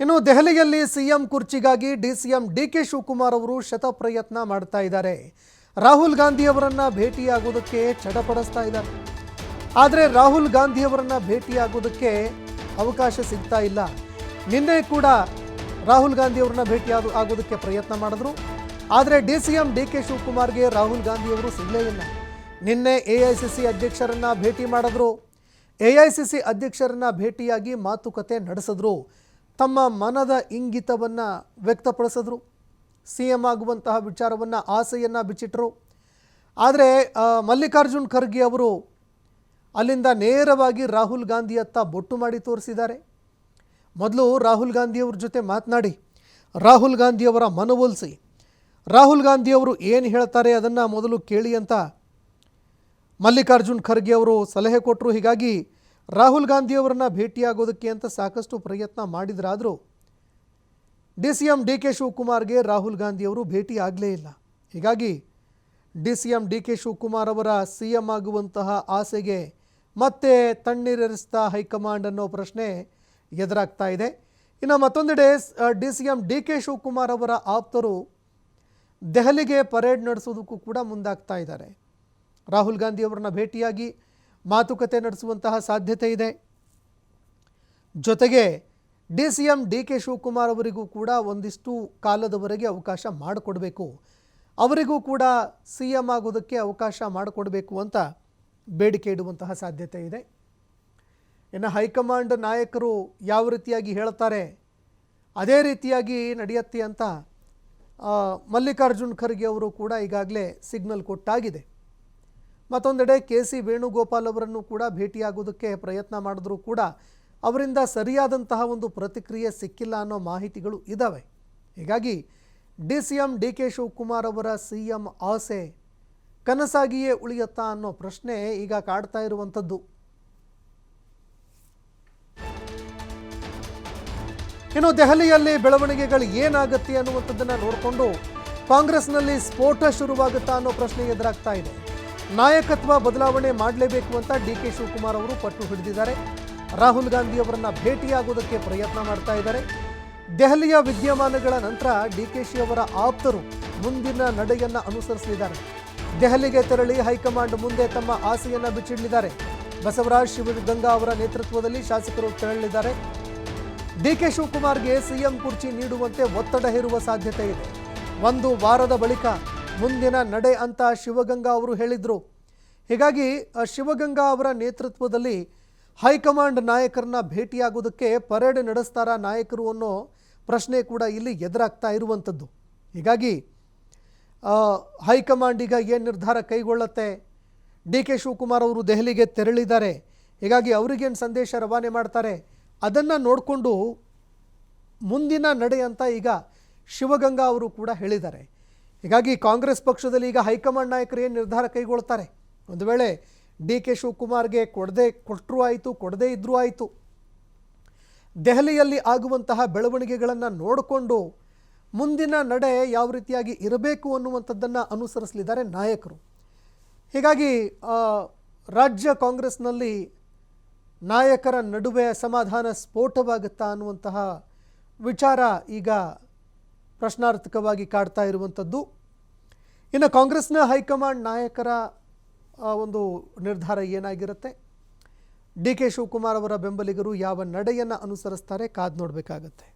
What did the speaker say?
ಇನ್ನು ದೆಹಲಿಯಲ್ಲಿ ಸಿಎಂ ಕುರ್ಚಿಗಾಗಿ ಡಿಸಿಎಂ ಡಿ ಕೆ ಶಿವಕುಮಾರ್ ಅವರು ಶತಪ್ರಯತ್ನ ಮಾಡ್ತಾ ಇದ್ದಾರೆ. ರಾಹುಲ್ ಗಾಂಧಿ ಅವರನ್ನ ಭೇಟಿಯಾಗೋದಕ್ಕೆ ಚಡಪಡಿಸ್ತಾ ಇದ್ದಾರೆ. ಆದರೆ ರಾಹುಲ್ ಗಾಂಧಿ ಅವರನ್ನ ಭೇಟಿಯಾಗೋದಕ್ಕೆ ಅವಕಾಶ ಸಿಗ್ತಾ ಇಲ್ಲ. ನಿನ್ನೆ ಕೂಡ ರಾಹುಲ್ ಗಾಂಧಿ ಅವರನ್ನ ಭೇಟಿ ಆಗ- ಆಗೋದಕ್ಕೆ ಪ್ರಯತ್ನ ಮಾಡಿದ್ರು. ಆದರೆ D C M D K ಶಿವಕುಮಾರ್ಗೆ Rahul Gandhi ಅವರು ಸಿಗಲೇ ಇಲ್ಲ. ನಿನ್ನೆ ಎ ಐ ಸಿ ಸಿ ಅಧ್ಯಕ್ಷರನ್ನ ಭೇಟಿ ಮಾಡಿದ್ರು. ಎ ಐ ಸಿ ಸಿ ಅಧ್ಯಕ್ಷರನ್ನ ಭೇಟಿಯಾಗಿ ಮಾತುಕತೆ ನಡೆಸಿದ್ರು. ತಮ್ಮ ಮನದ ಇಂಗಿತವನ್ನು ವ್ಯಕ್ತಪಡಿಸಿದ್ರು. ಸಿ ಎಂ ಆಗುವಂತಹ ವಿಚಾರವನ್ನು, ಆಸೆಯನ್ನು ಬಿಚ್ಚಿಟ್ರು. ಆದರೆ ಮಲ್ಲಿಕಾರ್ಜುನ್ ಖರ್ಗೆ ಅವರು ಅಲ್ಲಿಂದ ನೇರವಾಗಿ ರಾಹುಲ್ ಗಾಂಧಿಯತ್ತ ಬೊಟ್ಟು ಮಾಡಿ ತೋರಿಸಿದ್ದಾರೆ. ಮೊದಲು ರಾಹುಲ್ ಗಾಂಧಿಯವ್ರ ಜೊತೆ ಮಾತನಾಡಿ, ರಾಹುಲ್ ಗಾಂಧಿಯವರ ಮನವೊಲಿಸಿ, ರಾಹುಲ್ ಗಾಂಧಿಯವರು ಏನು ಹೇಳ್ತಾರೆ ಅದನ್ನು ಮೊದಲು ಕೇಳಿ ಅಂತ ಮಲ್ಲಿಕಾರ್ಜುನ್ ಖರ್ಗೆ ಅವರು ಸಲಹೆ ಕೊಟ್ಟರು ಹೀಗಾಗಿ ರಾಹುಲ್ ಗಾಂಧಿಯವರನ್ನ ಭೇಟಿಯಾಗೋದಕ್ಕೆ ಅಂತ ಸಾಕಷ್ಟು ಪ್ರಯತ್ನ ಮಾಡಿದರಾದರೂ D C M D K ಶಿವಕುಮಾರ್ಗೆ Rahul ಗಾಂಧಿಯವರು ಭೇಟಿ ಆಗಲೇ ಇಲ್ಲ. ಹೀಗಾಗಿ D C M D K Shivakumar ಅವರ ಸಿ ಎಂ ಆಗುವಂತಹ ಆಸೆಗೆ ಮತ್ತೆ ತಣ್ಣೀರೆರಿಸ್ತಾ ಹೈಕಮಾಂಡ್ ಅನ್ನೋ ಪ್ರಶ್ನೆ ಎದುರಾಗ್ತಾ ಇದೆ. ಇನ್ನು ಮತ್ತೊಂದೆಡೆ D C M D K Shivakumar ಅವರ ಆಪ್ತರು ದೆಹಲಿಗೆ ಪರೇಡ್ ನಡೆಸೋದಕ್ಕೂ ಕೂಡ ಮುಂದಾಗ್ತಾ ಇದ್ದಾರೆ. ರಾಹುಲ್ ಗಾಂಧಿ ಅವರನ್ನ ಭೇಟಿಯಾಗಿ ಮಾತುಕತೆ ನಡೆಸುವಂತಹ ಸಾಧ್ಯತೆ ಇದೆ. ಜೊತೆಗೆ D C M D K Shivakumar ಅವರಿಗೂ ಕೂಡ ಒಂದಿಷ್ಟು ಕಾಲದವರೆಗೆ ಅವಕಾಶ ಮಾಡಿಕೊಡ್ಬೇಕು. ಅವರಿಗೂ ಕೂಡ ಸಿ ಎಂ ಆಗೋದಕ್ಕೆ ಅವಕಾಶ ಮಾಡಿಕೊಡ್ಬೇಕು ಅಂತ ಬೇಡಿಕೆ ಇಡುವಂತಹ ಸಾಧ್ಯತೆ ಇದೆ. ಇನ್ನು ಹೈಕಮಾಂಡ್ ನಾಯಕರು ಯಾವ ರೀತಿಯಾಗಿ ಹೇಳ್ತಾರೆ? ಅದೇ ರೀತಿಯಾಗಿ ನಡೆಯುತ್ತೆ ಅಂತ ಮಲ್ಲಿಕಾರ್ಜುನ್ ಖರ್ಗೆ ಅವರು ಕೂಡ ಈಗಾಗಲೇ ಸಿಗ್ನಲ್ ಕೊಟ್ಟಾಗಿದೆ. ಮತ್ತೊಂದೆಡೆ ಕೆ ಸಿ ವೇಣುಗೋಪಾಲ್ ಅವರನ್ನು ಕೂಡ ಭೇಟಿಯಾಗೋದಕ್ಕೆ ಪ್ರಯತ್ನ ಮಾಡಿದ್ರೂ ಕೂಡ ಅವರಿಂದ ಸರಿಯಾದಂತಹ ಒಂದು ಪ್ರತಿಕ್ರಿಯೆ ಸಿಕ್ಕಿಲ್ಲ ಅನ್ನೋ ಮಾಹಿತಿಗಳು ಇದ್ದಾವೆ ಹೀಗಾಗಿ D C M D K Shivakumar ಅವರ ಸಿ ಎಂ ಆಸೆ ಕನಸಾಗಿಯೇ ಉಳಿಯುತ್ತಾ ಅನ್ನೋ ಪ್ರಶ್ನೆ ಈಗ ಕಾಡ್ತಾ ಇರುವಂಥದ್ದು. ಇನ್ನು ದೆಹಲಿಯಲ್ಲಿ ಬೆಳವಣಿಗೆಗಳು ಏನಾಗುತ್ತೆ ಅನ್ನುವಂಥದ್ದನ್ನು ನೋಡಿಕೊಂಡು ಕಾಂಗ್ರೆಸ್ನಲ್ಲಿ ಸ್ಫೋಟ ಶುರುವಾಗುತ್ತಾ ಅನ್ನೋ ಪ್ರಶ್ನೆ ಎದುರಾಗ್ತಾ ಇದೆ. ನಾಯಕತ್ವ ಬದಲಾವಣೆ ಮಾಡಲೇಬೇಕು ಅಂತ ಡಿ ಕೆ ಶಿವಕುಮಾರ್ ಅವರು ಪಟ್ಟು ಹಿಡಿದಿದ್ದಾರೆ. ರಾಹುಲ್ ಗಾಂಧಿ ಅವರನ್ನ ಭೇಟಿಯಾಗೋದಕ್ಕೆ ಪ್ರಯತ್ನ ಮಾಡ್ತಾ ಇದ್ದಾರೆ. ದೆಹಲಿಯ ವಿದ್ಯಮಾನಗಳ ನಂತರ ಡಿ ಕೆ ಶಿ ಅವರ ಆಪ್ತರು ಮುಂದಿನ ನಡೆಯನ್ನ ಅನುಸರಿಸಲಿದ್ದಾರೆ. ದೆಹಲಿಗೆ ತೆರಳಿ ಹೈಕಮಾಂಡ್ ಮುಂದೆ ತಮ್ಮ ಆಸೆಯನ್ನ ಬಿಚ್ಚಿಡಲಿದ್ದಾರೆ. ಬಸವರಾಜ್ ಶಿವಗಂಗಾ ಅವರ ನೇತೃತ್ವದಲ್ಲಿ ಶಾಸಕರು ತೆರಳಲಿದ್ದಾರೆ. ಡಿ ಕೆ ಶಿವಕುಮಾರ್ಗೆ ಸಿಎಂ ಕುರ್ಚಿ ನೀಡುವಂತೆ ಒತ್ತಡ ಹೇರುವ ಸಾಧ್ಯತೆ ಇದೆ. ಒಂದು ವಾರದ ಬಳಿಕ ಮುಂದಿನ ನಡೆ ಅಂತ ಶಿವಗಂಗಾ ಅವರು ಹೇಳಿದರು. ಹೀಗಾಗಿ ಶಿವಗಂಗಾ ಅವರ ನೇತೃತ್ವದಲ್ಲಿ ಹೈಕಮಾಂಡ್ ನಾಯಕರನ್ನ ಭೇಟಿಯಾಗೋದಕ್ಕೆ ಪರೇಡ್ ನಡೆಸ್ತಾರ ನಾಯಕರು ಅನ್ನೋ ಪ್ರಶ್ನೆ ಕೂಡ ಇಲ್ಲಿ ಎದುರಾಗ್ತಾ ಇರುವಂಥದ್ದು. ಹೀಗಾಗಿ ಹೈಕಮಾಂಡ್ ಈಗ ಏನು ನಿರ್ಧಾರ ಕೈಗೊಳ್ಳುತ್ತೆ? ಡಿ ಕೆ ಶಿವಕುಮಾರ್ ಅವರು ದೆಹಲಿಗೆ ತೆರಳಿದ್ದಾರೆ. ಹೀಗಾಗಿ ಅವರಿಗೇನು ಸಂದೇಶ ರವಾನೆ ಮಾಡ್ತಾರೆ? ಅದನ್ನು ನೋಡಿಕೊಂಡು ಮುಂದಿನ ನಡೆ ಅಂತ ಈಗ ಶಿವಗಂಗಾ ಅವರು ಕೂಡ ಹೇಳಿದ್ದಾರೆ. ಹೀಗಾಗಿ ಕಾಂಗ್ರೆಸ್ ಪಕ್ಷದಲ್ಲಿ ಈಗ ಹೈಕಮಾಂಡ್ ನಾಯಕರು ಏನು ನಿರ್ಧಾರ ಕೈಗೊಳ್ತಾರೆ ಒಂದು ವೇಳೆ ಡಿ ಕೆ ಶಿವಕುಮಾರ್ಗೆ ಕೊಡದೆ ಕೊಟ್ಟರೂ ಆಯಿತು, ಕೊಡದೇ ಇದ್ರೂ ಆಯಿತು. ದೆಹಲಿಯಲ್ಲಿ ಆಗುವಂತಹ ಬೆಳವಣಿಗೆಗಳನ್ನು ನೋಡಿಕೊಂಡು ಮುಂದಿನ ನಡೆ ಯಾವ ರೀತಿಯಾಗಿ ಇರಬೇಕು ಅನ್ನುವಂಥದ್ದನ್ನು ಅನುಸರಿಸಲಿದ್ದಾರೆ ನಾಯಕರು. ಹೀಗಾಗಿ ರಾಜ್ಯ ಕಾಂಗ್ರೆಸ್ನಲ್ಲಿ ನಾಯಕರ ನಡುವೆ ಅಸಮಾಧಾನ ಸ್ಫೋಟವಾಗುತ್ತಾ ಅನ್ನುವಂತಹ ವಿಚಾರ ಈಗ ಪ್ರಶ್ನಾರ್ಥಕವಾಗಿ ಕಾಡ್ತಾ ಇರುವಂಥದ್ದು. ಇನ್ನು ಕಾಂಗ್ರೆಸ್ನ ಹೈಕಮಾಂಡ್ ನಾಯಕರ ಒಂದು ನಿರ್ಧಾರ ಏನಾಗಿರುತ್ತೆ? ಡಿ ಕೆ ಶಿವಕುಮಾರ್ ಅವರ ಬೆಂಬಲಿಗರು ಯಾವ ನಡೆಯನ್ನು ಅನುಸರಿಸ್ತಾರೆ? ಕಾದು ನೋಡಬೇಕಾಗತ್ತೆ.